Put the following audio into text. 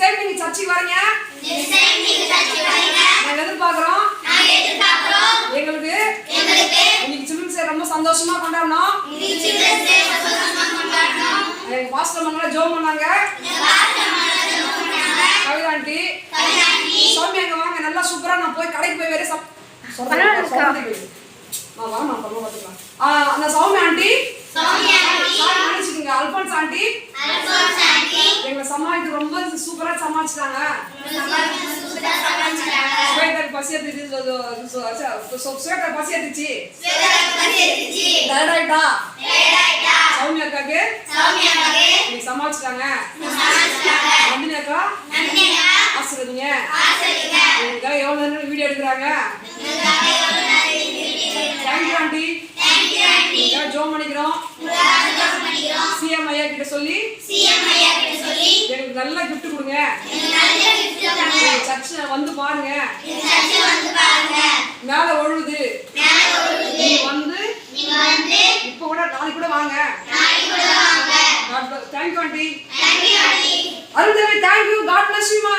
Next time நீங்க சர்ச்சைக்கு வரீங்க. நெக்ஸ்ட் டைம் நீங்க சர்ச்சைக்கு நாங்க எதிர்பார்க்கறோம். எங்களுக்கு எங்களுக்கு சில்ட்ரன்ஸ் ரொம்ப சந்தோஷமா கொண்டாடணும். இன்னைக்கு சில்ட்ரன்ஸ் டே எங்க பாஸ்டர் பண்ணாங்க. எங்க பாஸ்டர் ஆண்டி. ஆண்டி. சோமி அங்க வாங்க. நல்லா சூப்பரா நான் போய் கடைக்கு போய் வேற சொல்றேன் நான் நான் பண்ண அந்த சௌமியா ஆண்டி. சமாளிச்சிட்டாங்க ஸ்வேட்டர் பசி எடுத்துச்சு ஸ்வேட்டர் பசி எடுத்துச்சு. டயர்டாயிட்டா சௌமியா அக்காக்கு? நீங்க சமாளிச்சிட்டாங்க. நந்தினி அக்கா ஆசிரியங்க உங்களுக்காக எவ்வளவு நேரம் வீடியோ எடுக்கிறாங்க? தேங்க்யூ ஆண்டி ஜோம் பண்ணிக்கிறோம். சிஎம் ஐயா கிட்ட சொல்லி எனக்கு நல்ல gift கொடுங்க. சர்ச்சில் வந்து பாருங்க. மேல ஒழுகுது. வந்து இப்ப கூட நாளைக்கு கூட வாங்க. Thank you aunty Aruldevi thank you god bless you மா